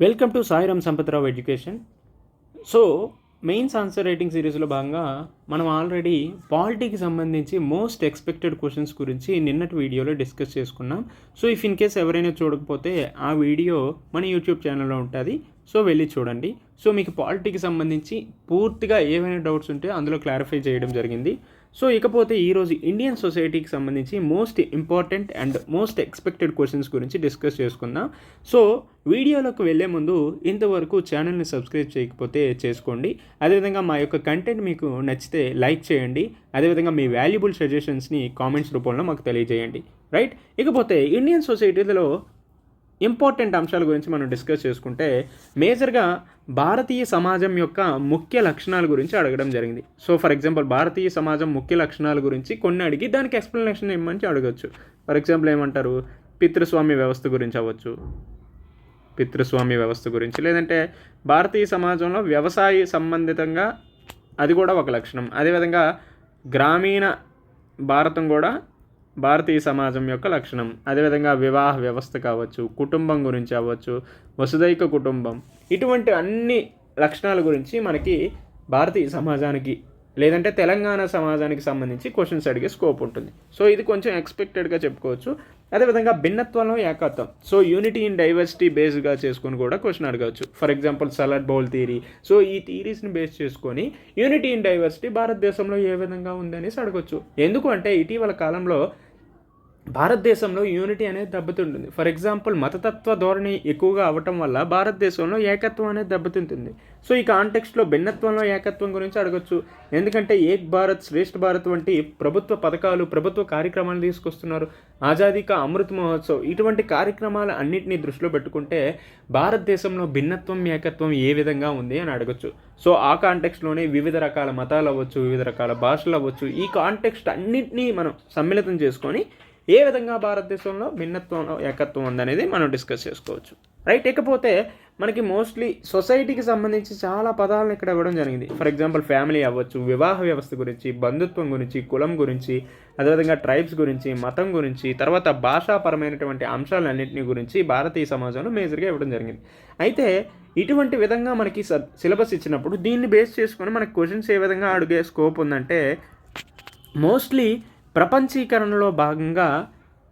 Welcome to Sairam Sampatrao education so mains answer writing సిరీస్లో భాగంగా మనం ఆల్రెడీ పాలిటీకి సంబంధించి మోస్ట్ ఎక్స్పెక్టెడ్ క్వశ్చన్స్ గురించి నిన్నటి వీడియోలో డిస్కస్ చేసుకున్నాం సో ఇఫ్ ఇన్ కేస్ ఎవరైనా చూడకపోతే ఆ వీడియో మన యూట్యూబ్ ఛానల్లో ఉంటుంది సో వెళ్ళి చూడండి సో మీకు పాలిటీకి సంబంధించి పూర్తిగా ఏవైనా డౌట్స్ ఉంటే అందులో క్లారిఫై చేయడం జరిగింది సో ఇకపోతే ఈరోజు ఇండియన్ సొసైటీకి సంబంధించి most important and most expected questions గురించి డిస్కస్ చేసుకుందాం. సో వీడియోలోకి వెళ్ళే ముందు ఇంతవరకు ఛానల్ని సబ్స్క్రైబ్ చేయకపోతే చేసుకోండి. అదేవిధంగా మా యొక్క కంటెంట్ మీకు నచ్చితే లైక్ చేయండి. అదేవిధంగా మీ వాల్యుబుల్ సజెషన్స్ని కామెంట్స్ రూపంలో మాకు తెలియజేయండి. రైట్ ఇకపోతే ఇండియన్ సొసైటీలో ఇంపార్టెంట్ అంశాల గురించి మనం డిస్కస్ చేసుకుంటే మేజర్గా భారతీయ సమాజం యొక్క ముఖ్య లక్షణాల గురించి అడగడం జరిగింది. సో ఫర్ ఎగ్జాంపుల్ భారతీయ సమాజం ముఖ్య లక్షణాల గురించి కొన్ని అడిగి దానికి ఎక్స్ప్లెనేషన్ ఇవ్వమని అడగచ్చు. ఫర్ ఎగ్జాంపుల్ ఏమంటారు? పితృస్వామి వ్యవస్థ గురించి అవ్వచ్చు. పితృస్వామి వ్యవస్థ గురించి. లేదంటే భారతీయ సమాజంలో వ్యవసాయ సంబంధితంగా అది కూడా ఒక లక్షణం. అదేవిధంగా గ్రామీణ భారతం కూడా భారతీయ సమాజం యొక్క లక్షణం. అదేవిధంగా వివాహ వ్యవస్థ కావచ్చు కుటుంబం గురించి అవ్వచ్చు వసుదైక కుటుంబం. ఇటువంటి అన్ని లక్షణాల గురించి మనకి భారతీయ సమాజానికి లేదంటే తెలంగాణ సమాజానికి సంబంధించి క్వశ్చన్స్ అడిగే స్కోప్ ఉంటుంది. సో ఇది కొంచెం ఎక్స్పెక్టెడ్గా చెప్పుకోవచ్చు. అదేవిధంగా భిన్నత్వంలో ఏకత్వం. సో యూనిటీ ఇన్ డైవర్సిటీ బేస్గా చేసుకొని కూడా క్వశ్చన్ అడగవచ్చు. For example salad bowl theory so ఈ థీరీస్ని బేస్ చేసుకొని యూనిటీ ఇన్ డైవర్సిటీ భారతదేశంలో ఏ విధంగా ఉందనేసి అడగవచ్చు ఎందుకు అంటే ఇటీవల కాలంలో భారతదేశంలో యూనిటీ అనేది దెబ్బతింటుంది. ఫర్ ఎగ్జాంపుల్ మతతత్వ ధోరణి ఎక్కువగా అవ్వటం వల్ల భారతదేశంలో ఏకత్వం అనేది దెబ్బతింటుంది. సో ఈ కాంటెక్స్ట్లో భిన్నత్వంలో ఏకత్వం గురించి అడగచ్చు. ఎందుకంటే ఏక్ భారత్ శ్రేష్ఠ భారత్ వంటి ప్రభుత్వ పథకాలు ప్రభుత్వ కార్యక్రమాలు తీసుకొస్తున్నారు. ఆజాదీ కా అమృత్ మహోత్సవ్ ఇటువంటి కార్యక్రమాలు అన్నింటినీ దృష్టిలో పెట్టుకుంటే భారతదేశంలో భిన్నత్వం ఏకత్వం ఏ విధంగా ఉంది అని అడగచ్చు. సో ఆ కాంటెక్స్ట్లోనే వివిధ రకాల మతాలు అవ్వచ్చు వివిధ రకాల భాషలు అవ్వచ్చు. ఈ కాంటెక్స్ట్ అన్నింటినీ మనం సమ్మిళితం చేసుకొని ఏ విధంగా భారతదేశంలో భిన్నత్వంలో ఏకత్వం ఉందనేది మనం డిస్కస్ చేసుకోవచ్చు. రైట్ ఇకపోతే మనకి మోస్ట్లీ సొసైటీకి సంబంధించి చాలా పదాలను ఇక్కడ ఇవ్వడం జరిగింది. ఫర్ ఎగ్జాంపుల్ ఫ్యామిలీ అవ్వచ్చు వివాహ వ్యవస్థ గురించి బంధుత్వం గురించి కులం గురించి అదేవిధంగా ట్రైబ్స్ గురించి మతం గురించి తర్వాత భాషాపరమైనటువంటి అంశాలన్నింటినీ గురించి భారతీయ సమాజంలో మేజర్గా ఇవ్వడం జరిగింది. అయితే ఇటువంటి విధంగా మనకి సిలబస్ ఇచ్చినప్పుడు దీన్ని బేస్ చేసుకొని మనకి క్వశ్చన్స్ ఏ విధంగా అడిగే స్కోప్ ఉందంటే మోస్ట్లీ ప్రపంచీకరణలో భాగంగా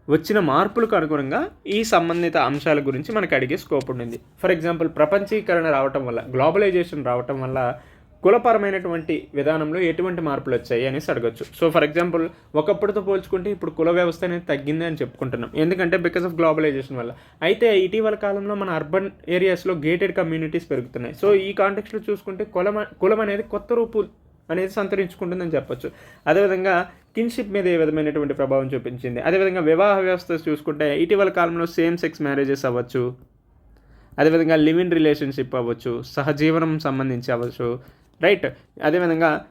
వచ్చిన మార్పులకు అనుగుణంగా ఈ సంబంధిత అంశాల గురించి మనకు అడిగే స్కోప్ ఉండింది. ఫర్ ఎగ్జాంపుల్ ప్రపంచీకరణ రావటం వల్ల గ్లోబలైజేషన్ రావటం వల్ల కులపరమైనటువంటి విధానంలో ఎటువంటి మార్పులు వచ్చాయి అనేసి అడగచ్చు. సో ఫర్ ఎగ్జాంపుల్ ఒకప్పటితో పోల్చుకుంటే ఇప్పుడు కుల వ్యవస్థ అనేది తగ్గింది అని చెప్పుకుంటున్నాం. ఎందుకంటే బికాస్ ఆఫ్ గ్లోబలైజేషన్ వల్ల. అయితే ఇటీవల కాలంలో మన అర్బన్ ఏరియాస్లో గేటెడ్ కమ్యూనిటీస్ పెరుగుతున్నాయి. సో ఈ కాంటెక్స్లో చూసుకుంటే కులం కులం అనేది కొత్త రూపు అనేది సంతరించుకుంటుందని చెప్పొచ్చు. అదేవిధంగా కిన్షిప్ మీద ఏ విధమైనటువంటి ప్రభావం చూపించింది? అదేవిధంగా వివాహ వ్యవస్థ చూసుకుంటే ఇటీవల కాలంలో సేమ్ సెక్స్ మ్యారేజెస్ అవ్వచ్చు. అదేవిధంగా లివ్ ఇన్ రిలేషన్షిప్ అవ్వచ్చు. సహజీవనం సంబంధించి అవ్వచ్చు. రైట్? అదేవిధంగా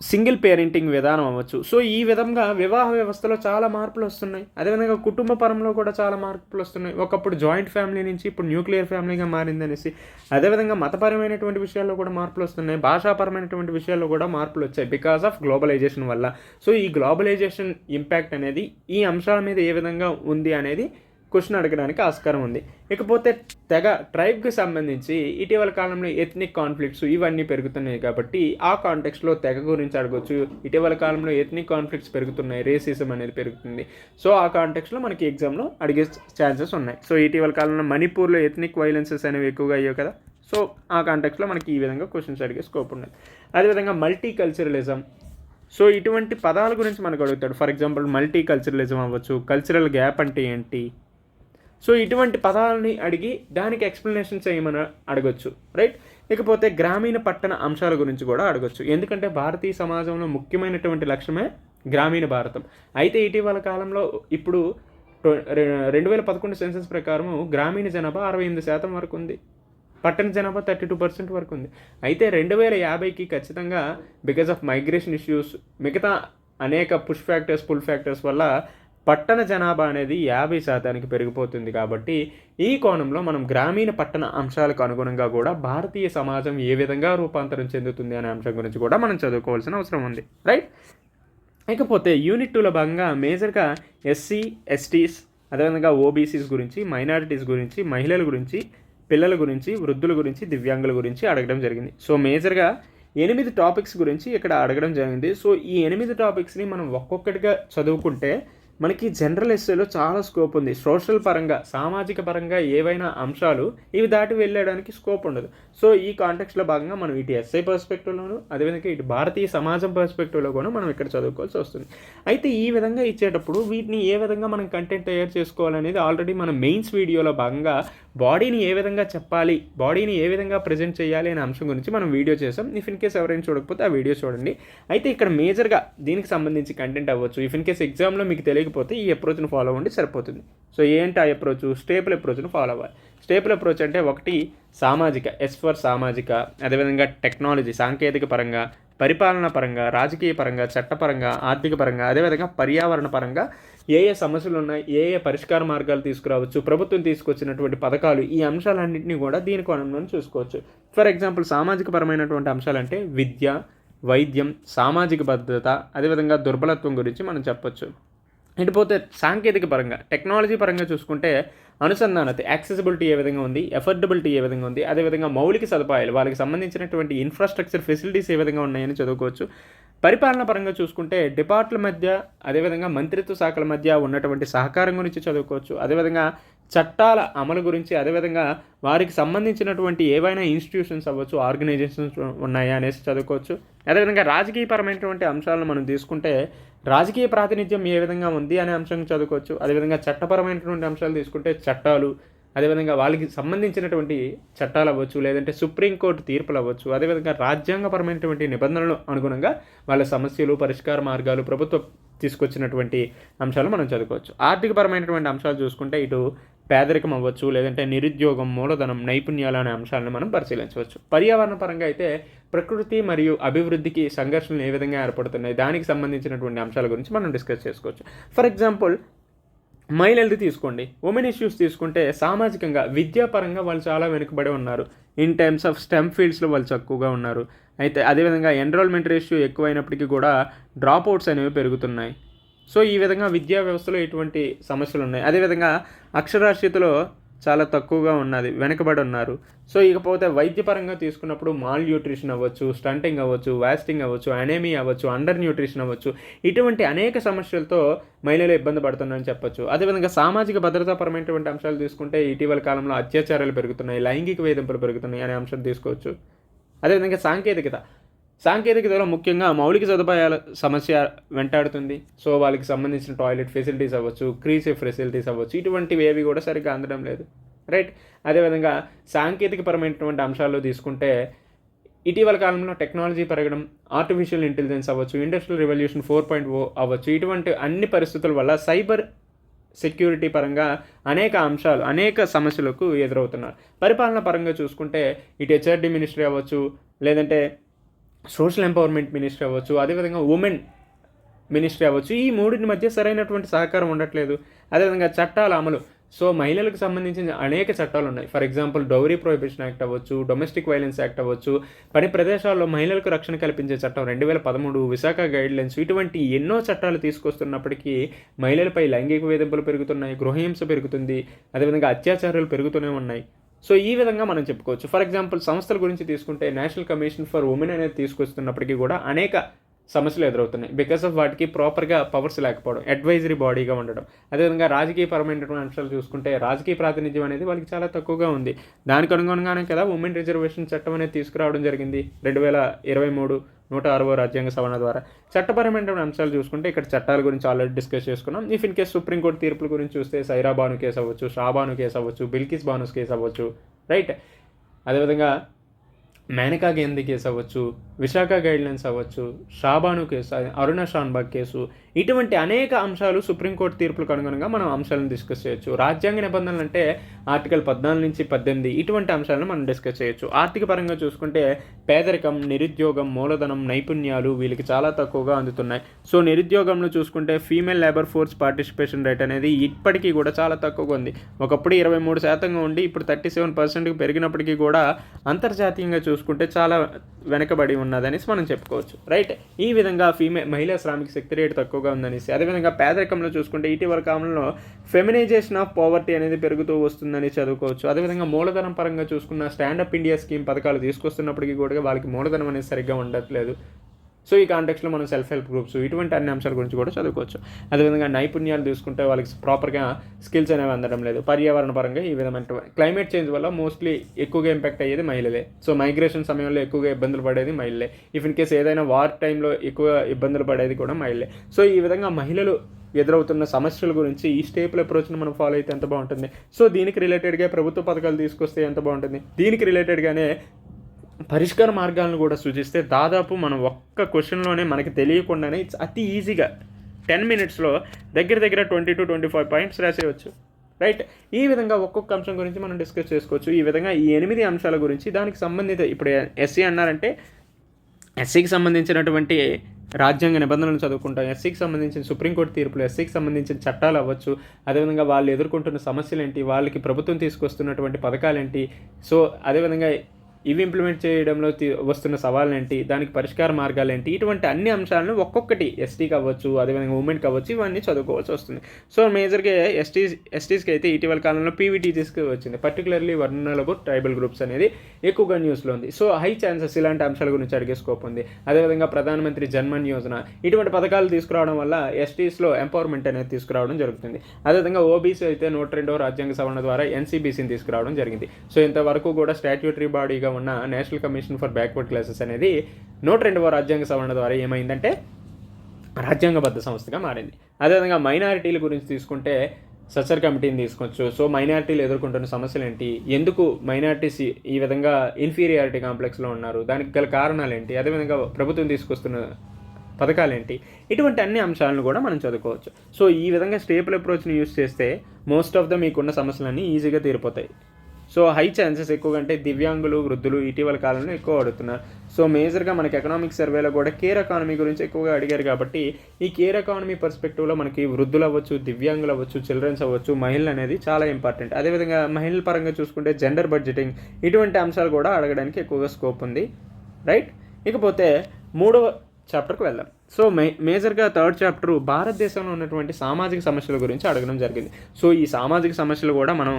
సింగిల్ పేరెంటింగ్ విధానం అవ్వచ్చు. సో ఈ విధంగా వివాహ వ్యవస్థలో చాలా మార్పులు వస్తున్నాయి. అదేవిధంగా కుటుంబ పరంలో కూడా చాలా మార్పులు వస్తున్నాయి. ఒకప్పుడు జాయింట్ ఫ్యామిలీ నుంచి ఇప్పుడు న్యూక్లియర్ ఫ్యామిలీగా మారిందనేసి అదేవిధంగా మతపరమైనటువంటి విషయాల్లో కూడా మార్పులు వస్తున్నాయి. భాషాపరమైనటువంటి విషయాల్లో కూడా మార్పులు వచ్చాయి బికాస్ ఆఫ్ గ్లోబలైజేషన్ వల్ల. సో ఈ గ్లోబలైజేషన్ ఇంపాక్ట్ అనేది ఈ అంశాల మీద ఏ విధంగా ఉంది అనేది క్వశ్చన్ అడగడానికి ఆస్కారం ఉంది. ఇకపోతే తెగ ట్రైబ్కి సంబంధించి ఇటీవల కాలంలో ఎథ్నిక్ కాన్ఫ్లిక్ట్స్ ఇవన్నీ పెరుగుతున్నాయి కాబట్టి ఆ కాంటెక్స్లో తెగ గురించి అడగవచ్చు ఇటీవల కాలంలో ఎథ్నిక్ కాన్ఫ్లిక్ట్స్ పెరుగుతున్నాయి రేసిజం అనేది పెరుగుతుంది. సో ఆ కాంటెక్స్లో మనకి ఎగ్జామ్లో అడిగే ఛాన్సెస్ ఉన్నాయి. సో ఇటీవల కాలంలో మణిపూర్లో ఎథ్నిక్ వైలెన్సెస్ అనేవి ఎక్కువగా అయ్యాయి కదా. సో ఆ కాంటెక్స్లో మనకి ఈ విధంగా క్వశ్చన్స్ అడిగే స్కోప్ ఉన్నాయి అదేవిధంగా మల్టీ కల్చరలిజం సో ఇటువంటి పదాల గురించి మనకు అడుగుతాడు. ఫర్ ఎగ్జాంపుల్ మల్టీ కల్చరలిజం అవ్వచ్చు కల్చరల్ గ్యాప్ అంటే ఏంటి? సో ఇటువంటి పదాలని అడిగి దానికి ఎక్స్ప్లెనేషన్ చేయమని అడగచ్చు రైట్ ఇకపోతే గ్రామీణ పట్టణ అంశాల గురించి కూడా అడగచ్చు. ఎందుకంటే భారతీయ సమాజంలో ముఖ్యమైనటువంటి లక్ష్యమే గ్రామీణ భారతం. అయితే ఇటీవల కాలంలో ఇప్పుడు రెండు వేల పదకొండు సెన్సెస్ ప్రకారం గ్రామీణ జనాభా అరవై ఎనిమిది శాతం వరకు ఉంది. పట్టణ జనాభా థర్టీ టూ పర్సెంట్ వరకు ఉంది. అయితే రెండు వేల యాభైకి ఖచ్చితంగా బికాజ్ ఆఫ్ మైగ్రేషన్ ఇష్యూస్ మిగతా అనేక పుష్ ఫ్యాక్టర్స్ పుల్ ఫ్యాక్టర్స్ వల్ల పట్టణ జనాభా అనేది యాభై శాతానికి పెరిగిపోతుంది కాబట్టి ఈ కోణంలో మనం గ్రామీణ పట్టణ అంశాలకు అనుగుణంగా కూడా భారతీయ సమాజం ఏ విధంగా రూపాంతరం చెందుతుంది అనే అంశం గురించి కూడా మనం చదువుకోవాల్సిన అవసరం ఉంది. రైట్ ఇకపోతే యూనిట్ టూలో భాగంగా మేజర్గా ఎస్సీ ఎస్టీస్ అదేవిధంగా ఓబీసీస్ గురించి మైనారిటీస్ గురించి మహిళల గురించి పిల్లల గురించి వృద్ధుల గురించి దివ్యాంగుల గురించి అడగడం జరిగింది. సో మేజర్గా ఎనిమిది టాపిక్స్ గురించి ఇక్కడ అడగడం జరిగింది. సో ఈ ఎనిమిది టాపిక్స్ని మనం ఒక్కొక్కటిగా చదువుకుంటే మనకి జనరల్ ఎస్సేలో చాలా స్కోప్ ఉంది. సోషల్ పరంగా సామాజిక పరంగా ఏవైనా అంశాలు ఇవి దాటి వెళ్ళడానికి స్కోప్ ఉండదు. సో ఈ కాంటెక్స్లో భాగంగా మనం ఇటు ఎస్ఐ పర్స్పెక్టివ్లోను అదేవిధంగా ఇటు భారతీయ సమాజం పర్స్పెక్టివ్లో కూడా మనం ఇక్కడ చదువుకోవాల్సి వస్తుంది. అయితే ఈ విధంగా ఇచ్చేటప్పుడు వీటిని ఏ విధంగా మనం కంటెంట్ తయారు చేసుకోవాలనేది ఆల్రెడీ మన మెయిన్స్ వీడియోలో భాగంగా బాడీని ఏ విధంగా చెప్పాలి బాడీని ఏ విధంగా ప్రజెంట్ చేయాలి అనే అంశం గురించి మనం వీడియో చేసాం. ఇఫ్ ఇన్ కేస్ ఎవరైనా చూడకపోతే ఆ వీడియో చూడండి. అయితే ఇక్కడ మేజర్గా దీనికి సంబంధించి కంటెంట్ అవ్వచ్చు. ఇఫ్ ఇన్ కేస్ ఎగ్జామ్లో మీకు తెలియకపోతే ఈ అప్రోచ్ను ఫాలో అవ్వండి సరిపోతుంది. సో ఏంటి ఆ అప్రోచ్ స్టేపుల్ అప్రోచ్ను ఫాలో అవ్వాలి. స్టేపుల్ అప్రోచ్ అంటే ఒకటి సామాజిక ఎస్ ఫర్ సామాజిక అదేవిధంగా టెక్నాలజీ సాంకేతిక పరంగా పరిపాలన పరంగా రాజకీయ పరంగా చట్టపరంగా ఆర్థిక పరంగా అదేవిధంగా పర్యావరణ పరంగా ఏ ఏ సమస్యలు ఉన్నాయి ఏ ఏ పరిష్కార మార్గాలు తీసుకురావచ్చు ప్రభుత్వం తీసుకొచ్చినటువంటి పథకాలు ఈ అంశాలన్నింటినీ కూడా దీని కోణంలో చూసుకోవచ్చు. ఫర్ ఎగ్జాంపుల్ సామాజిక పరమైనటువంటి అంశాలంటే విద్య వైద్యం సామాజిక భద్రత అదేవిధంగా దుర్బలత్వం గురించి మనం చెప్పొచ్చు. ఇటుపోతే సాంకేతిక పరంగా టెక్నాలజీ పరంగా చూసుకుంటే అనుసంధానత యాక్సెసిబిలిటీ ఏ విధంగా ఉంది ఎఫర్డబిలిటీ ఏ విధంగా ఉంది అదేవిధంగా మౌలిక సదుపాయాలు వాళ్ళకి సంబంధించినటువంటి ఇన్ఫ్రాస్ట్రక్చర్ ఫెసిలిటీస్ ఏ విధంగా ఉన్నాయని చదువుకోవచ్చు. పరిపాలన పరంగా చూసుకుంటే డిపార్ట్ల మధ్య అదేవిధంగా మంత్రిత్వ శాఖల మధ్య ఉన్నటువంటి సహకారం గురించి చదువుకోవచ్చు. అదేవిధంగా చట్టాల అమలు గురించి అదేవిధంగా వారికి సంబంధించినటువంటి ఏవైనా ఇన్స్టిట్యూషన్స్ అవ్వచ్చు ఆర్గనైజేషన్స్ ఉన్నాయా అనేసి చదువుకోవచ్చు. అదేవిధంగా రాజకీయపరమైనటువంటి అంశాలను మనం తీసుకుంటే రాజకీయ ప్రాతినిధ్యం ఏ విధంగా ఉంది అనే అంశం చదువుకోవచ్చు. అదేవిధంగా చట్టపరమైనటువంటి అంశాలు తీసుకుంటే చట్టాలు అదేవిధంగా వాళ్ళకి సంబంధించినటువంటి చట్టాలు అవ్వచ్చు లేదంటే సుప్రీంకోర్టు తీర్పులు అవ్వచ్చు. అదేవిధంగా రాజ్యాంగపరమైనటువంటి నిబంధనలు అనుగుణంగా వాళ్ళ సమస్యలు పరిష్కార మార్గాలు ప్రభుత్వం తీసుకొచ్చినటువంటి అంశాలు మనం చదువుకోవచ్చు. ఆర్థికపరమైనటువంటి అంశాలు చూసుకుంటే ఇటు పేదరికం అవ్వచ్చు లేదంటే నిరుద్యోగం మూలధనం నైపుణ్యాలు అనే అంశాలను మనం పరిశీలించవచ్చు. పర్యావరణ పరంగా అయితే ప్రకృతి మరియు అభివృద్ధికి సంఘర్షణలు ఏ విధంగా ఏర్పడుతున్నాయి దానికి సంబంధించినటువంటి అంశాల గురించి మనం డిస్కస్ చేసుకోవచ్చు. ఫర్ ఎగ్జాంపుల్ మహిళలది తీసుకోండి. ఉమెన్ ఇష్యూస్ తీసుకుంటే సామాజికంగా విద్యాపరంగా వాళ్ళు చాలా వెనుకబడి ఉన్నారు. ఇన్ టర్మ్స్ ఆఫ్ స్టెమ్ ఫీల్డ్స్లో వాళ్ళు తక్కువగా ఉన్నారు. అయితే అదేవిధంగా ఎన్రోల్మెంట్ రేషియో ఎక్కువైనప్పటికీ కూడా డ్రాప్ అవుట్స్ అనేవి పెరుగుతున్నాయి. సో ఈ విధంగా విద్యా వ్యవస్థలో ఎటువంటి సమస్యలు ఉన్నాయి. అదేవిధంగా అక్షరాస్యతలో చాలా తక్కువగా ఉన్నది వెనకబడి ఉన్నారు. సో ఇకపోతే వైద్యపరంగా తీసుకున్నప్పుడు మాల్ న్యూట్రిషన్ అవ్వచ్చు స్టంటింగ్ అవ్వచ్చు వాస్టింగ్ అవ్వచ్చు అనేమీ అవ్వచ్చు అండర్ న్యూట్రిషన్ అవ్వచ్చు. ఇటువంటి అనేక సమస్యలతో మహిళలు ఇబ్బంది పడుతున్నారని చెప్పొచ్చు. అదేవిధంగా సామాజిక భద్రతాపరమైనటువంటి అంశాలు తీసుకుంటే ఇటీవల కాలంలో అత్యాచారాలు పెరుగుతున్నాయి లైంగిక వేధింపులు పెరుగుతున్నాయి అనే అంశం తీసుకోవచ్చు. అదేవిధంగా సాంకేతికత. సాంకేతికతలో ముఖ్యంగా మౌలిక సదుపాయాల సమస్య వెంటాడుతుంది. సో వాళ్ళకి సంబంధించిన టాయిలెట్ ఫెసిలిటీస్ అవ్వచ్చు క్రీసే ఫెసిలిటీస్ అవ్వచ్చు ఇటువంటివి ఏవి కూడా సరిగ్గా అందడం లేదు. రైట్ అదేవిధంగా సాంకేతికపరమైనటువంటి అంశాల్లో తీసుకుంటే ఇటీవల కాలంలో టెక్నాలజీ పెరగడం ఆర్టిఫిషియల్ ఇంటెలిజెన్స్ అవ్వచ్చు industrial revolution four point O అవ్వచ్చు ఇటువంటి అన్ని పరిస్థితుల వల్ల సైబర్ సెక్యూరిటీ పరంగా అనేక అంశాలు అనేక సమస్యలకు ఎదురవుతున్నారు. పరిపాలన పరంగా చూసుకుంటే ఇటు హెచ్ఆర్డి మినిస్ట్రీ అవ్వచ్చు లేదంటే సోషల్ ఎంపవర్మెంట్ మినిస్ట్రీ అవ్వచ్చు అదేవిధంగా ఉమెన్ మినిస్ట్రీ అవ్వచ్చు ఈ మూడింటి మధ్య సరైనటువంటి సహకారం ఉండట్లేదు. అదేవిధంగా చట్టాల అమలు. సో మహిళలకు సంబంధించిన అనేక చట్టాలు ఉన్నాయి. For example dowry prohibition act అవ్వచ్చు డొమెస్టిక్ వైలెన్స్ యాక్ట్ అవ్వచ్చు పని ప్రదేశాల్లో మహిళలకు రక్షణ కల్పించే చట్టం రెండు వేల పదమూడు విశాఖ గైడ్లైన్స్ ఇటువంటి ఎన్నో చట్టాలు తీసుకొస్తున్నప్పటికీ మహిళలపై లైంగిక వేధింపులు పెరుగుతున్నాయి గృహహింస పెరుగుతుంది అదేవిధంగా అత్యాచారాలు పెరుగుతూనే ఉన్నాయి. సో ఈ విధంగా మనం చెప్పుకోవచ్చు. ఫర్ ఎగ్జాంపుల్ సంస్థల గురించి తీసుకుంటే నేషనల్ కమిషన్ ఫర్ ఉమెన్ అనేది తీసుకొస్తున్నప్పటికీ కూడా అనేక సమస్యలు ఎదురవుతున్నాయి. బికాస్ ఆఫ్ వాటికి ప్రాపర్గా పవర్స్ లేకపోవడం అడ్వైజరీ బాడీగా ఉండడం. అదేవిధంగా రాజకీయ పరమైనటువంటి అంశాలు చూసుకుంటే రాజకీయ ప్రాతినిధ్యం అనేది వాళ్ళకి చాలా తక్కువగా ఉంది. దానికి అనుగుణంగానే కదా ఉమెన్ రిజర్వేషన్ చట్టం అనేది తీసుకురావడం జరిగింది. రెండు వేల ఇరవై మూడు నూట అరవై రాజ్యాంగ సవరణ ద్వారా. చట్టపరమైనటువంటి అంశాలు చూసుకుంటే ఇక్కడ చట్టాల గురించి ఆల్రెడీ డిస్కస్ చేసుకున్నాం. If in case supreme court తీర్పుల గురించి చూస్తే సైరా బాను కేసు అవ్వచ్చు షాబాను కేసు అవ్వచ్చు బిల్కిస్ బానుస్ కేసు అవ్వచ్చు రైట్ అదేవిధంగా మేనకా గేంది కేసు అవ్వచ్చు విశాఖ గైడ్లైన్స్ అవ్వచ్చు షాబాను కేసు అరుణ షాన్బాగ్ కేసు ఇటువంటి అనేక అంశాలు సుప్రీంకోర్టు తీర్పులకు అనుగుణంగా మనం అంశాలను డిస్కస్ చేయొచ్చు. రాజ్యాంగ నిబంధనలు అంటే ఆర్టికల్ పద్నాలుగు నుంచి పద్దెనిమిది ఇటువంటి అంశాలను మనం డిస్కస్ చేయొచ్చు. ఆర్థిక పరంగా చూసుకుంటే పేదరికం నిరుద్యోగం మూలధనం నైపుణ్యాలు వీళ్ళకి చాలా తక్కువగా అందుతున్నాయి. సో నిరుద్యోగంలో చూసుకుంటే female labour force participation rate అనేది ఇప్పటికీ కూడా చాలా తక్కువగా ఉంది. ఒకప్పుడు ఇరవై మూడు శాతంగా ఉండి ఇప్పుడు థర్టీ సెవెన్ పర్సెంట్కి పెరిగినప్పటికీ కూడా అంతర్జాతీయంగా చూ చూసుకుంటే చాలా వెనకబడి ఉన్నదనేసి మనం చెప్పుకోవచ్చు. రైట్ ఈ విధంగా ఫీమే మహిళా శ్రామిక శక్తి రేటు తక్కువగా ఉందనేసి అదేవిధంగా పేదరికంలో చూసుకుంటే ఇటీవల కాలంలో ఫెమినైజేషన్ ఆఫ్ పవర్టీ అనేది పెరుగుతూ వస్తుందని చదువుకోవచ్చు. అదేవిధంగా మూలధనం పరంగా చూసుకున్న స్టాండప్ ఇండియా స్కీమ్ పథకాలు తీసుకొస్తున్నప్పటికీ కూడా వాళ్ళకి మూలధనం అనేది సరిగ్గా ఉండట్లేదు. సో ఈ కాంటెక్స్లో మనం సెల్ఫ్ హెల్ప్ గ్రూప్స్ ఇటువంటి అన్ని అంశాల గురించి కూడా చదువుకోవచ్చు. అదేవిధంగా నైపుణ్యాలు తీసుకుంటే వాళ్ళకి ప్రాపర్గా స్కిల్స్ అనేవి అందడం లేదు. పర్యావరణ పరంగా ఈ విధమైన క్లైమేట్ చేంజ్ వల్ల మోస్ట్లీ ఎక్కువగా ఇంపాక్ట్ అయ్యేది మహిళలే. సో మైగ్రేషన్ సమయంలో ఎక్కువగా ఇబ్బందులు పడేది మహిళలే. ఇఫ్ ఇన్ కేస్ ఏదైనా వార్ టైంలో ఎక్కువ ఇబ్బందులు పడేది కూడా మహిళలే. సో ఈ విధంగా మహిళలు ఎదురవుతున్న సమస్యల గురించి ఈ స్టేపుల్ అప్రోచ్ని మనం ఫాలో అయితే ఎంత బాగుంటుంది? సో దీనికి రిలేటెడ్గా ప్రభుత్వ పథకాలు తీసుకొస్తే ఎంత బాగుంటుంది? దీనికి రిలేటెడ్గానే పరిష్కార మార్గాలను కూడా సూచిస్తే దాదాపు మనం ఒక్క క్వశ్చన్లోనే మనకి తెలియకుండానే ఇట్స్ అతి ఈజీగా టెన్ మినిట్స్లో దగ్గర దగ్గర twenty to twenty five points రాసేయచ్చు. Right ఈ విధంగా ఒక్కొక్క అంశం గురించి మనం డిస్కస్ చేసుకోవచ్చు. ఈ విధంగా ఈ ఎనిమిది అంశాల గురించి దానికి సంబంధిత ఇప్పుడు ఎస్సీ అన్నారంటే ఎస్సీకి సంబంధించినటువంటి రాజ్యాంగ నిబంధనలు చదువుకుంటాం. ఎస్సీకి సంబంధించిన సుప్రీంకోర్టు తీర్పులు ఎస్సీకి సంబంధించిన చట్టాలు అవ్వచ్చు. అదేవిధంగా వాళ్ళు ఎదుర్కొంటున్న సమస్యలు ఏంటి వాళ్ళకి ప్రభుత్వం తీసుకొస్తున్నటువంటి పథకాలు ఏంటి సో అదేవిధంగా ఇవి ఇంప్లిమెంట్ చేయడంలో వస్తున్న సవాళ్ళు ఏంటి దానికి పరిష్కార మార్గాలు ఏంటి ఇటువంటి అన్ని అంశాలను ఒక్కొక్కటి ఎస్టీ కావచ్చు అదేవిధంగా ఉమెన్ కావచ్చు ఇవన్నీ చదువుకోవాల్సి వస్తుంది. సో మేజర్గా ఎస్టీస్ ఎస్టీస్కి అయితే ఇటీవల కాలంలో పీవీటీజీస్కి వచ్చింది. పర్టికులర్లీ వర్ణలకు ట్రైబల్ గ్రూప్స్ అనేది ఎక్కువగా న్యూస్లో ఉంది. సో హై ఛాన్సెస్ ఇలాంటి అంశాల గురించి అడిగే స్కోప్ ఉంది. అదేవిధంగా ప్రధానమంత్రి జన్మన్ యోజన. ఇటువంటి పథకాలు తీసుకురావడం వల్ల ఎస్టీస్లో ఎంపవర్మెంట్ అనేది తీసుకురావడం జరుగుతుంది. అదేవిధంగా ఓబీసీ అయితే నూట రెండవ రాజ్యాంగ సవరణ ద్వారా ఎన్సీబీసీని తీసుకురావడం జరిగింది. సో ఇంతవరకు కూడా స్టాట్యూటరీ బాడీగా ఉన్న National Commission for Backward Classes అనేది నూట రెండవ రాజ్యాంగ సవరణ ద్వారా ఏమైందంటే రాజ్యాంగబద్ధ సంస్థగా మారింది. అదేవిధంగా మైనారిటీల గురించి తీసుకుంటే సచర్ కమిటీని తీసుకోవచ్చు సో మైనారిటీలు ఎదుర్కొంటున్న సమస్యలు ఏంటి ఎందుకు మైనారిటీస్ ఈ విధంగా ఇన్ఫీరియారిటీ కాంప్లెక్స్లో ఉన్నారు? దానికి గల కారణాలు ఏంటి అదేవిధంగా ప్రభుత్వం తీసుకొస్తున్న పథకాలు ఏంటి ఇటువంటి అన్ని అంశాలను కూడా మనం చదువుకోవచ్చు. సో ఈ విధంగా స్టేపుల్ అప్రోచ్ని యూస్ చేస్తే మోస్ట్ ఆఫ్ ద మీకున్న సమస్యలన్నీ ఈజీగా తీరిపోతాయి. సో హై ఛాన్సెస్ ఎక్కువగా అంటే దివ్యాంగులు వృద్ధులు ఇటీవల కాలంలో ఎక్కువ అడుగుతున్నారు సో మేజర్గా మనకి ఎకనామిక్ సర్వేలో కూడా కేర్ ఎకానమీ గురించి ఎక్కువగా అడిగారు కాబట్టి ఈ కేర్ ఎకానమీ పర్స్పెక్టివ్లో మనకి వృద్ధులు అవ్వచ్చు దివ్యాంగులు అవ్వచ్చు చిల్డ్రన్స్ అవ్వచ్చు మహిళలు అనేది చాలా ఇంపార్టెంట్ అదేవిధంగా మహిళల పరంగా చూసుకుంటే జెండర్ బడ్జెటింగ్ ఇటువంటి అంశాలు కూడా అడగడానికి ఎక్కువగా స్కోప్ ఉంది. రైట్ ఇకపోతే మూడవ చాప్టర్కి వెళ్దాం. సో మే మేజర్గా థర్డ్ చాప్టర్ భారతదేశంలో ఉన్నటువంటి సామాజిక సమస్యల గురించి అడగడం జరిగింది. సో ఈ సామాజిక సమస్యలు కూడా మనం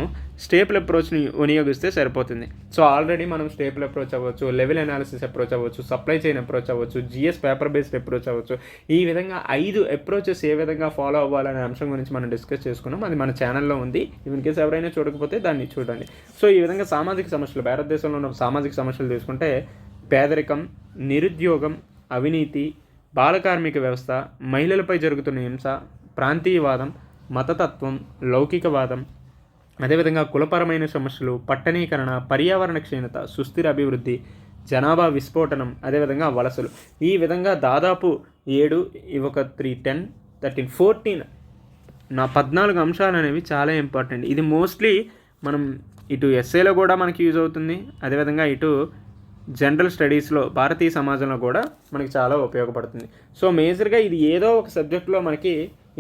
స్టేపుల్ అప్రోచ్ని వినియోగిస్తే సరిపోతుంది. సో ఆల్రెడీ మనం స్టేపుల్ అప్రోచ్ అవ్వచ్చు లెవెల్ అనాలిసిస్ అప్రోచ్ అవ్వచ్చు సప్లై చైన్ అప్రోచ్ అవ్వచ్చు జిఎస్ పేపర్ బేస్డ్ అప్రోచ్ అవ్వచ్చు. ఈ విధంగా ఐదు అప్రోచెస్ ఏ విధంగా ఫాలో అవ్వాలనే అంశం గురించి మనం డిస్కస్ చేసుకున్నాం. అది మన ఛానల్లో ఉంది. ఇన్ కేసు ఎవరైనా చూడకపోతే దాన్ని చూడండి. సో ఈ విధంగా సామాజిక సమస్యలు భారతదేశంలో ఉన్న సామాజిక సమస్యలు తీసుకుంటే పేదరికం నిరుద్యోగం అవినీతి బాలకార్మిక వ్యవస్థ మహిళలపై జరుగుతున్న హింస ప్రాంతీయవాదం మతతత్వం లౌకికవాదం అదేవిధంగా కులపరమైన సమస్యలు పట్టణీకరణ పర్యావరణ క్షీణత సుస్థిర అభివృద్ధి జనాభా విస్ఫోటనం అదేవిధంగా వలసలు. ఈ విధంగా దాదాపు ఏడు ఒక త్రీ టెన్ థర్టీన్ ఫోర్టీన్ నా పద్నాలుగు అంశాలు అనేవి చాలా ఇంపార్టెంట్. ఇది మోస్ట్లీ మనం ఇటు ఎస్ఏలో కూడా మనకి యూజ్ అవుతుంది. అదేవిధంగా ఇటు జనరల్ స్టడీస్లో భారతీయ సమాజంలో కూడా మనకి చాలా ఉపయోగపడుతుంది. సో మేజర్గా ఇది ఏదో ఒక సబ్జెక్ట్లో మనకి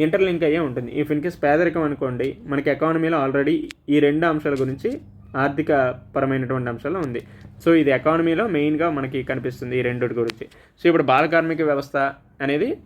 ఇంటర్లింక్ అయ్యే ఉంటుంది. ఇఫ్ ఇన్కేస్ పేదరికం అనుకోండి మనకి ఎకానమీలో ఆల్రెడీ ఈ రెండు అంశాల గురించి ఆర్థిక పరమైనటువంటి అంశాలు ఉంది. సో ఇది ఎకానమీలో మెయిన్గా మనకి కనిపిస్తుంది ఈ రెండు గురించి. సో ఇప్పుడు బాల కార్మిక వ్యవస్థ అనేది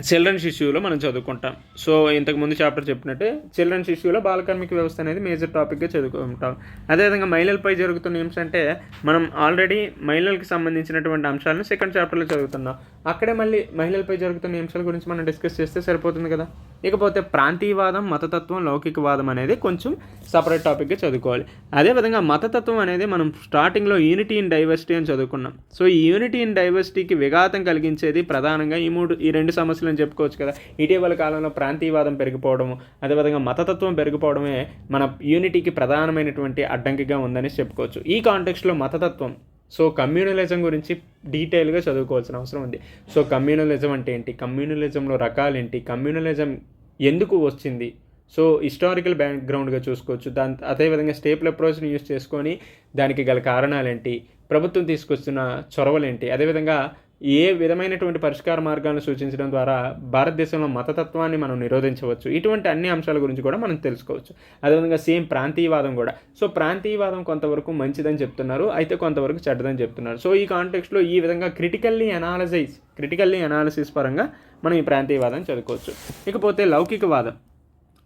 చిల్డ్రన్స్ ఇష్యూలో మనం చదువుకుంటాం. సో ఇంతకు ముందు చాప్టర్ చెప్పినట్టే చిల్డ్రన్స్ ఇష్యూలో బాలకార్మిక వ్యవస్థ అనేది మేజర్ టాపిక్గా చదువుకుంటాం. అదేవిధంగా మహిళలపై జరుగుతున్న అంటే మనం ఆల్రెడీ మహిళలకు సంబంధించినటువంటి అంశాలను సెకండ్ చాప్టర్లో చదువుతున్నాం. అక్కడే మళ్ళీ మహిళలపై జరుగుతున్న అంశాల గురించి మనం డిస్కస్ చేస్తే సరిపోతుంది కదా? ఇకపోతే ప్రాంతీయవాదం మతతత్వం లౌకికవాదం అనేది కొంచెం సపరేట్ టాపిక్గా చదువుకోవాలి. అదేవిధంగా మతతత్వం అనేది మనం స్టార్టింగ్లో యూనిటీ ఇన్ డైవర్సిటీ అని చదువుకున్నాం. సో ఈ యూనిటీ ఇన్ డైవర్సిటీకి విఘాతం కలిగించేది ప్రధానంగా ఈ మూడు ఈ రెండు సమస్యలు అని చెప్పుకోవచ్చు కదా. ఇటీవల కాలంలో ప్రాంతీయవాదం పెరిగిపోవడము అదేవిధంగా మతతత్వం పెరిగిపోవడమే మన యూనిటీకి ప్రధానమైనటువంటి అడ్డంకిగా ఉందని చెప్పుకోవచ్చు. ఈ కాంటెక్స్లో మతతత్వం సో కమ్యూనలిజం గురించి డీటెయిల్గా చదువుకోవాల్సిన అవసరం ఉంది. సో కమ్యూనలిజం అంటే ఏంటి? కమ్యూనలిజంలో రకాలేంటి కమ్యూనలిజం ఎందుకు వచ్చింది? సో హిస్టారికల్ బ్యాక్గ్రౌండ్గా చూసుకోవచ్చు. దాని అదేవిధంగా స్టేపుల్ అప్రోచ్ని యూస్ చేసుకొని దానికి గల కారణాలేంటి ప్రభుత్వం తీసుకొస్తున్న చొరవలేంటి? అదేవిధంగా ఏ విధమైనటువంటి పరిష్కార మార్గాలను సూచించడం ద్వారా భారతదేశంలో మతతత్వాన్ని మనం నిరోధించవచ్చు? ఇటువంటి అన్ని అంశాల గురించి కూడా మనం తెలుసుకోవచ్చు. అదేవిధంగా సేమ్ ప్రాంతీయవాదం కూడా. సో ప్రాంతీయవాదం కొంతవరకు మంచిదని చెప్తున్నారు అయితే కొంతవరకు చెడ్డదని చెప్తున్నారు. సో ఈ కాంటెక్స్లో ఈ విధంగా క్రిటికల్లీ అనాలసైజ్ క్రిటికల్లీ అనాలిసిస్ పరంగా మనం ఈ ప్రాంతీయవాదం చదువుకోవచ్చు. ఇకపోతే లౌకికవాదం.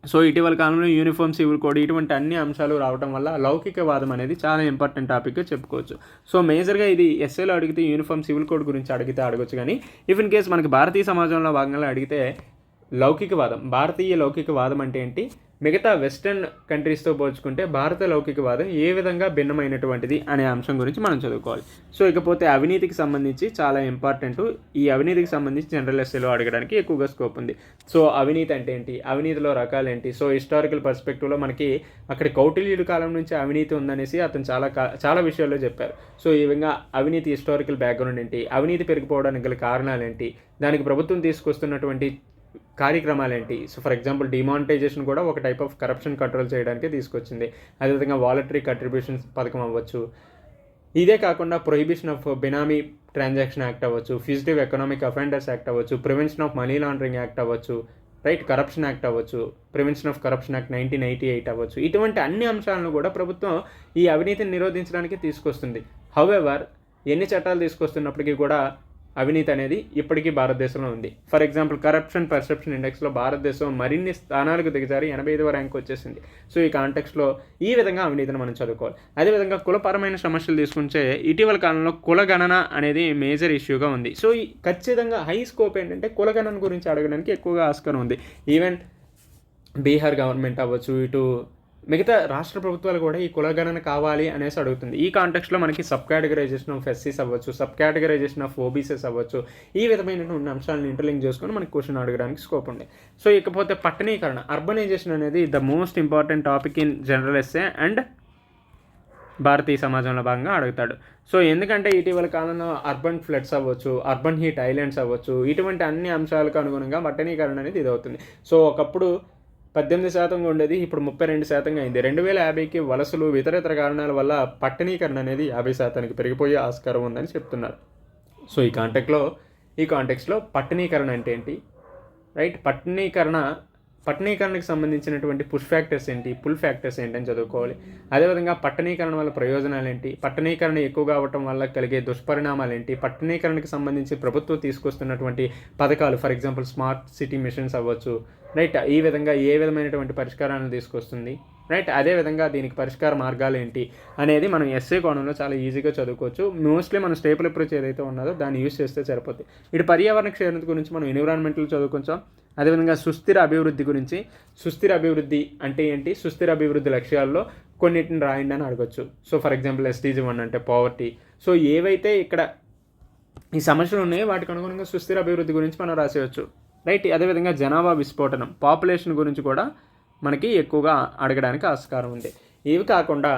సో ఇటీవల కాలంలో యూనిఫామ్ సివిల్ కోడ్ ఇటువంటి అన్ని అంశాలు రావడం వల్ల లౌకికవాదం అనేది చాలా ఇంపార్టెంట్ టాపిక్గా చెప్పుకోవచ్చు. సో మేజర్గా ఇది ఎస్ఏలో అడిగితే యూనిఫామ్ సివిల్ కోడ్ గురించి అడిగితే అడగొచ్చు కానీ ఇఫ్ ఇన్ కేస్ మనకి భారతీయ సమాజంలో భాగంగా అడిగితే లౌకికవాదం భారతీయ లౌకికవాదం అంటే ఏంటి? మిగతా వెస్టర్న్ కంట్రీస్తో పోల్చుకుంటే భారత లౌకికవాదం ఏ విధంగా భిన్నమైనటువంటిది అనే అంశం గురించి మనం చదువుకోవాలి. సో ఇకపోతే అవినీతికి సంబంధించి చాలా ఇంపార్టెంట్. ఈ అవినీతికి సంబంధించి జనరల్ ఎస్ఏలో అడగడానికి ఎక్కువగా స్కోప్ ఉంది. సో అవినీతి అంటే ఏంటి? అవినీతిలో రకాలు ఏంటి సో హిస్టారికల్ పర్స్పెక్టివ్లో మనకి అక్కడ కౌటిల్యుడి కాలం నుంచి అవినీతి ఉందనేసి అతను చాలా చాలా విషయాల్లో చెప్పారు. సో ఈ విధంగా అవినీతి హిస్టారికల్ బ్యాక్గ్రౌండ్ ఏంటి? అవినీతి పెరిగిపోవడానికి గల కారణాలు ఏంటి దానికి ప్రభుత్వం తీసుకొస్తున్నటువంటి కార్యక్రమాలు ఏంటి సో ఫర్ ఎగ్జాంపుల్ డిమానిటైజేషన్ కూడా ఒక టైప్ ఆఫ్ కరప్షన్ కంట్రోల్ చేయడానికి తీసుకొచ్చింది. అదేవిధంగా వాలంటరీ కంట్రిబ్యూషన్స్ పథకం అవ్వచ్చు. ఇదే కాకుండా prohibition of benami transaction act అవ్వచ్చు ఫ్యూజిటివ్ ఎకనామిక్ అఫెండర్స్ యాక్ట్ అవ్వచ్చు prevention of money laundering act అవ్వచ్చు రైట్ కరప్షన్ యాక్ట్ అవ్వచ్చు prevention of corruption act nineteen eighty eight అవ్వచ్చు. ఇటువంటి అన్ని అంశాలను కూడా ప్రభుత్వం ఈ అవినీతిని నిరోధించడానికి తీసుకొస్తుంది. హౌఎవర్ ఎన్ని చట్టాలు తీసుకొస్తున్నప్పటికీ కూడా అవినీతి అనేది ఇప్పటికీ భారతదేశంలో ఉంది. ఫర్ ఎగ్జాంపుల్ కరప్షన్ పర్సెప్షన్ ఇండెక్స్లో భారతదేశం మరిన్ని స్థానాలకు దిగజారి ఎనభై ఐదవ ర్యాంక్ వచ్చేసింది. సో ఈ కాంటెక్స్లో ఈ విధంగా అవినీతిని మనం చదువుకోవాలి. అదేవిధంగా కులపరమైన సమస్యలు తీసుకుంటే ఇటీవల కాలంలో కులగణన అనేది మేజర్ ఇష్యూగా ఉంది. సో ఈ ఖచ్చితంగా హై స్కోప్ ఏంటంటే కులగణన గురించి అడగడానికి ఎక్కువగా ఆస్కారం ఉంది. ఈవెన్ బీహార్ గవర్నమెంట్ అవ్వచ్చు ఇటు మిగతా రాష్ట్ర ప్రభుత్వాలు కూడా ఈ కులగణన కావాలి అనేసి అడుగుతుంది. ఈ కాంటెక్స్లో మనకి సబ్ కేటగరైజేషన్ ఆఫ్ ఎస్సీస్ అవ్వచ్చు సబ్ కేటగరైజేషన్ ఆఫ్ ఓబీసీస్ అవ్వచ్చు ఈ విధమైనటువంటి అంశాలను ఇంటర్లింక్ చేసుకొని మనకి క్వశ్చన్ అడగడానికి స్కోప్ ఉంది. సో ఇకపోతే పట్టణీకరణ అర్బనైజేషన్ అనేది the most important topic in general essay and భారతీయ సమాజంలో భాగంగా అడుగుతాడు. సో ఎందుకంటే ఇటీవల కాలంలో అర్బన్ ఫ్లడ్స్ అవ్వచ్చు అర్బన్ హీట్ ఐలాండ్స్ అవ్వచ్చు ఇటువంటి అన్ని అంశాలకు అనుగుణంగా పట్టణీకరణ అనేది ఇది అవుతుంది సో ఒకప్పుడు పద్దెనిమిది శాతంగా ఉండేది ఇప్పుడు ముప్పై రెండు శాతంగా అయింది. రెండు వేల యాభైకి వలసలు ఇతర కారణాల వల్ల పట్టణీకరణ అనేది యాభై శాతానికి పెరిగిపోయే ఆస్కారం ఉందని చెప్తున్నారు. సో ఈ కాంటెక్ట్లో ఈ కాంటెక్స్లో పట్టణీకరణ అంటే ఏంటి? రైట్? పట్టణీకరణ పట్టణీకరణకు సంబంధించినటువంటి పుష్ ఫ్యాక్టర్స్ ఏంటి? పుల్ ఫ్యాక్టర్స్ ఏంటి అని చదువుకోవాలి. అదేవిధంగా పట్టణీకరణ వల్ల ప్రయోజనాలు ఏంటి? పట్టణీకరణ ఎక్కువగా అవ్వటం వల్ల కలిగే దుష్పరిణామాలు ఏంటి? పట్టణీకరణకు సంబంధించి ప్రభుత్వం తీసుకొస్తున్నటువంటి పథకాలు for example smart city missions అవ్వచ్చు రైట్ ఈ విధంగా ఏ విధమైనటువంటి పరిష్కారాలను తీసుకొస్తుంది రైట్ అదేవిధంగా దీనికి పరిష్కార మార్గాలు ఏంటి అనేది మనం ఎస్ఏ కోణంలో చాలా ఈజీగా చదువుకోవచ్చు. మోస్ట్లీ మన స్టేపుల్ అప్రోచ్ ఏదైతే ఉన్నదో దాన్ని యూస్ చేస్తే సరిపోతుంది ఇటు పర్యావరణ క్షేత్రం గురించి మనం ఎన్విరాన్మెంట్లో చదువుకుంటాం. అదేవిధంగా సుస్థిర అభివృద్ధి గురించి సుస్థిర అభివృద్ధి అంటే ఏంటి? సుస్థిర అభివృద్ధి లక్ష్యాల్లో కొన్నిటిని రాయండి అని అడగచ్చు. So for example SDG one అంటే పావర్టీ సో ఏవైతే ఇక్కడ ఈ సమస్యలు ఉన్నాయో వాటికి అనుగుణంగా సుస్థిర అభివృద్ధి గురించి మనం రాసేయచ్చు. రైట్? అదేవిధంగా జనాభా విస్ఫోటనం పాపులేషన్ గురించి కూడా మనకి ఎక్కువగా అడగడానికి ఆస్కారం ఉంది. ఇవి కాకుండా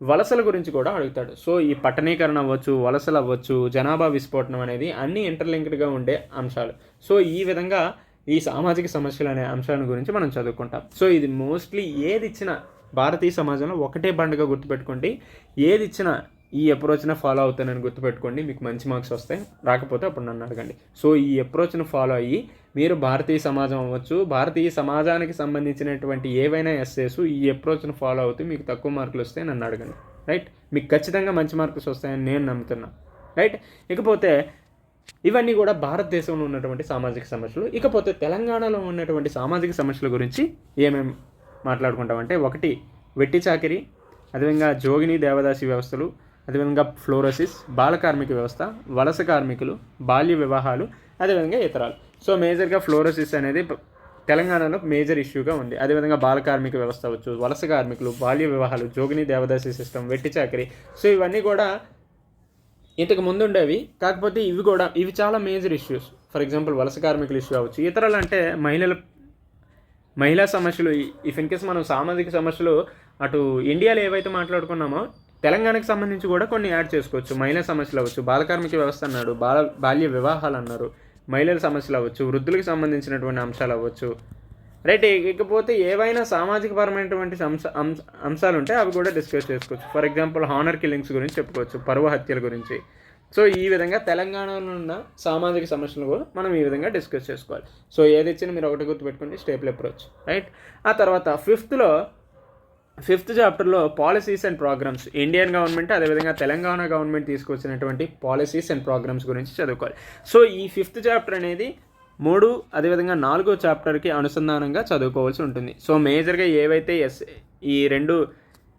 వలసల గురించి కూడా అడుగుతాడు. సో ఈ పట్టణీకరణ అవ్వచ్చు వలసలు అవ్వచ్చు జనాభా విస్ఫోటనం అనేది అన్ని ఇంటర్లింక్డ్గా ఉండే అంశాలు. సో ఈ విధంగా ఈ సామాజిక సమస్యలు అనే అంశాల గురించి మనం చదువుకుంటాం. సో ఇది మోస్ట్లీ ఏది ఇచ్చినా భారతీయ సమాజంలో ఒకటే బండగా గుర్తుపెట్టుకోండి. ఏది ఇచ్చినా ఈ అప్రోచ్ని ఫాలో అవుతానని గుర్తుపెట్టుకోండి. మీకు మంచి మార్క్స్ వస్తాయి. రాకపోతే అప్పుడు నన్ను అడగండి. సో ఈ అప్రోచ్ను ఫాలో అయ్యి మీరు భారతీయ సమాజం అవ్వచ్చు. భారతీయ సమాజానికి సంబంధించినటువంటి ఏవైనా ఎస్ఏస్ ఈ అప్రోచ్ను ఫాలో అవుతూ మీకు తక్కువ మార్కులు వస్తాయి నన్ను అడగండి. రైట్ మీకు ఖచ్చితంగా మంచి మార్కులు వస్తాయని నేను నమ్ముతున్నా. రైట్ ఇకపోతే ఇవన్నీ కూడా భారతదేశంలో ఉన్నటువంటి సామాజిక సమస్యలు. ఇకపోతే తెలంగాణలో ఉన్నటువంటి సామాజిక సమస్యల గురించి ఏమేమి మాట్లాడుకుంటామంటే ఒకటి వెట్టి చాకిరి అదేవిధంగా జోగిని దేవదాసి వ్యవస్థలు అదేవిధంగా ఫ్లోరోసిస్ బాల కార్మిక వ్యవస్థ వలస కార్మికులు బాల్య వివాహాలు అదేవిధంగా ఇతరాలు. సో మేజర్గా ఫ్లోరోసిస్ అనేది తెలంగాణలో మేజర్ ఇష్యూగా ఉంది. అదేవిధంగా బాల కార్మిక వ్యవస్థ వచ్చు వలస కార్మికులు బాల్య వివాహాలు జోగిని దేవదాసి సిస్టమ్ వెట్టి చాకరీ. సో ఇవన్నీ కూడా ఇంతకు ముందు ఉండేవి కాకపోతే ఇవి కూడా ఇవి చాలా మేజర్ ఇష్యూస్ ఫర్ ఎగ్జాంపుల్ వలస కార్మికుల ఇష్యూ అవ్వచ్చు ఇతరులు అంటే మహిళల మహిళా సమస్యలు ఇఫ్ ఇన్ కేస్ మనం సామాజిక సమస్యలు అటు ఇండియాలో ఏవైతే మాట్లాడుకున్నామో తెలంగాణకు సంబంధించి కూడా కొన్ని యాడ్ చేసుకోవచ్చు. మహిళా సమస్యలు అవ్వచ్చు బాలకార్మిక వ్యవస్థ అన్నాడు బాల బాల్య వివాహాలు అన్నారు మహిళల సమస్యలు అవ్వచ్చు వృద్ధులకు సంబంధించినటువంటి అంశాలు అవ్వచ్చు రైట్ ఇకపోతే ఏవైనా సామాజిక పరమైనటువంటి అంశ అంశాలు ఉంటే అవి కూడా డిస్కస్ చేసుకోవచ్చు. ఫర్ ఎగ్జాంపుల్ హానర్ కిల్లింగ్స్ గురించి చెప్పుకోవచ్చు పర్వ హత్యల గురించి. సో ఈ విధంగా తెలంగాణలో ఉన్న సామాజిక సమస్యలు కూడా మనం ఈ విధంగా డిస్కస్ చేసుకోవాలి. సో ఏది ఇచ్చినా మీరు ఒకటి గుర్తుపెట్టుకోండి స్టేపుల్ అప్రోచ్. రైట్? ఆ తర్వాత ఫిఫ్త్లో ఫిఫ్త్ చాప్టర్లో policies and programmes. Indian government అదేవిధంగా తెలంగాణ గవర్నమెంట్ తీసుకొచ్చినటువంటి పాలసీస్ అండ్ ప్రోగ్రామ్స్ గురించి చదువుకోవాలి. సో ఈ ఫిఫ్త్ చాప్టర్ అనేది మూడు అదేవిధంగా నాలుగో చాప్టర్కి అనుసంధానంగా చదువుకోవాల్సి ఉంటుంది. సో మేజర్గా ఏవైతే ఎస్ ఈ రెండు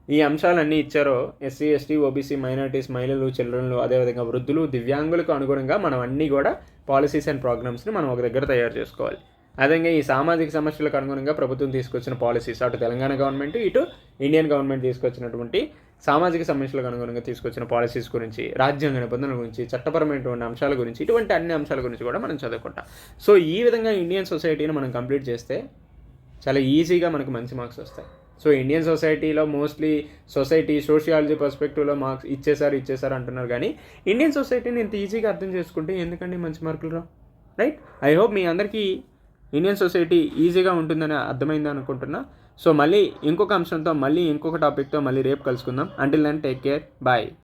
ఈ అంశాలన్నీ ఇచ్చారో ఎస్సీ ఎస్టీ ఓబీసీ మైనార్టీస్ మహిళలు చిల్డ్రన్లు అదేవిధంగా వృద్ధులు దివ్యాంగులకు అనుగుణంగా మనం అన్నీ కూడా పాలసీస్ అండ్ ప్రోగ్రామ్స్ని మనం ఒక దగ్గర తయారు చేసుకోవాలి. అదేవిధంగా ఈ సామాజిక సమస్యలకు అనుగుణంగా ప్రభుత్వం తీసుకొచ్చిన పాలసీస్ అటు తెలంగాణ గవర్నమెంట్ ఇటు ఇండియన్ గవర్నమెంట్ తీసుకొచ్చినటువంటి సామాజిక సమస్యలకు అనుగుణంగా తీసుకొచ్చిన పాలసీస్ గురించి రాజ్యాంగ నిబంధనల గురించి చట్టపరమైనటువంటి అంశాల గురించి ఇటువంటి అన్ని అంశాల గురించి కూడా మనం చదువుకుంటాం. సో ఈ విధంగా ఇండియన్ సొసైటీని మనం కంప్లీట్ చేస్తే చాలా ఈజీగా మనకు మంచి మార్క్స్ వస్తాయి. సో ఇండియన్ సొసైటీలో మోస్ట్లీ సొసైటీ సోషియాలజీ పర్స్పెక్టివ్లో మార్క్స్ ఇచ్చేసారు ఇచ్చేసారు అంటున్నారు కానీ ఇండియన్ సొసైటీని ఇంత ఈజీగా అర్థం చేసుకుంటే ఎందుకండి మంచి మార్కులు రా రైట్ ఐ హోప్ మీ అందరికీ ఇండియన్ సొసైటీ ఈజీగా ఉంటుందని అర్థమైంది అనుకుంటున్నా. సో మళ్ళీ ఇంకొక అంశంతో మళ్ళీ ఇంకొక టాపిక్తో మళ్ళీ రేపు కలుసుకుందాం. Until then take care bye